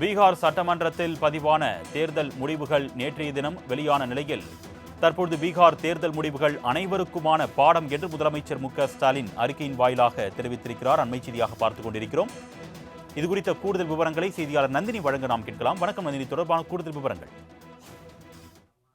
பீகார் சட்டமன்றத்தில் பதிவான தேர்தல் முடிவுகள் நேற்றைய தினம் வெளியான நிலையில் தற்பொழுது பீகார் தேர்தல் முடிவுகள் அனைவருக்குமான பாடம் என்று முதலமைச்சர் மு ஸ்டாலின் அறிக்கையின் வாயிலாக தெரிவித்திருக்கிறார். அண்மை செய்தியாக பார்த்துக் கொண்டிருக்கிறோம். இது குறித்த கூடுதல் விவரங்களை செய்தியாளர் நந்தினி வழங்க நாம் கேட்கலாம். வணக்கம் நந்தினி. தொடர்பான கூடுதல் விவரங்கள்.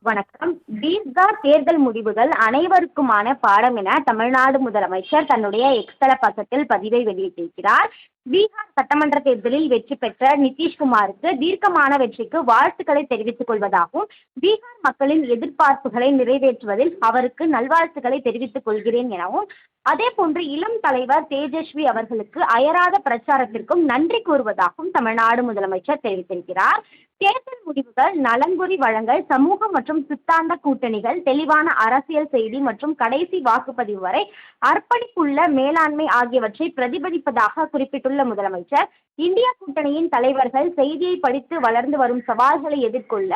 வணக்கம். பீகார் தேர்தல் முடிவுகள் அனைவருக்குமான பாடம் என தமிழ்நாடு முதலமைச்சர் தன்னுடைய எக்ஸ்தல பக்கத்தில் பதிவை வெளியிட்டிருக்கிறார். பீகார் சட்டமன்ற தேர்தலில் வெற்றி பெற்ற நிதிஷ்குமாருக்கு தீர்க்கமான வெற்றிக்கு வாழ்த்துக்களை தெரிவித்துக் கொள்வதாகவும் பீகார் மக்களின் எதிர்பார்ப்புகளை நிறைவேற்றுவதில் அவருக்கு நல்வாழ்த்துக்களை தெரிவித்துக் கொள்கிறேன் எனவும் அதே போன்று இளம் தலைவர் தேஜஸ்வி அவர்களுக்கு அயராத பிரச்சாரத்திற்கும் நன்றி கூறுவதாகவும் தமிழ்நாடு முதலமைச்சர் தெரிவித்திருக்கிறார். தேர்தல் முடிவுகள் நலன்புரி வழங்கல் சமூக மற்றும் சித்தாந்த கூட்டணிகள் தெளிவான அரசியல் செய்தி மற்றும் கடைசி வாக்குப்பதிவு வரை அர்ப்பணிப்புள்ள மேலாண்மை ஆகியவற்றை பிரதிபலிப்பதாக குறிப்பிட்டுள்ள முதலமைச்சர் இந்தியா கூட்டணியின் தலைவர்கள் செய்தியை படித்து வளர்ந்து வரும் சவால்களை எதிர்கொள்ள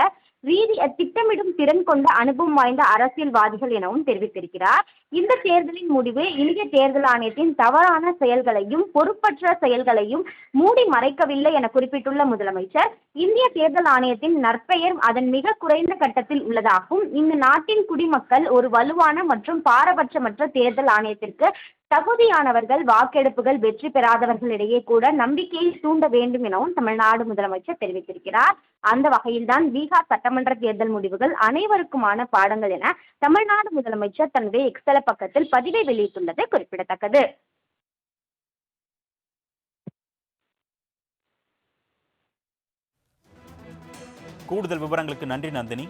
ரீதி திட்டமிடும் திறன் கொண்ட அனுபவம் வாய்ந்த அரசியல்வாதிகள் எனவும் தெரிவித்திருக்கிறார். இந்த தேர்தலின் முடிவு இந்திய தேர்தல் ஆணையத்தின் தவறான செயல்களையும் பொறுப்பற்ற செயல்களையும் மூடி மறைக்கவில்லை என குறிப்பிட்டுள்ள முதலமைச்சர் இந்திய தேர்தல் ஆணையத்தின் நற்பெயர் அதன் மிக குறைந்த கட்டத்தில் உள்ளதாகவும் இந்த நாட்டின் குடிமக்கள் ஒரு வலுவான மற்றும் பாரபட்சமற்ற தேர்தல் ஆணையத்திற்கு தகுதியானவர்கள் வாக்கெடுப்புகள் வெற்றி பெறாதவர்களிடையே கூட நம்பிக்கையை தூண்ட வேண்டும் எனவும் தமிழ்நாடு முதலமைச்சர் தெரிவித்திருக்கிறார். அந்த வகையில்தான் பீகார் சட்டமன்ற தேர்தல் முடிவுகள் அனைவருக்குமான பாடங்கள் என தமிழ்நாடு முதலமைச்சர் தன்னுடைய எக்ஸல பக்கத்தில் பதிவை வெளியிட்டுள்ளது குறிப்பிடத்தக்கது. கூடுதல் விவரங்களுக்கு நன்றி நந்தினி.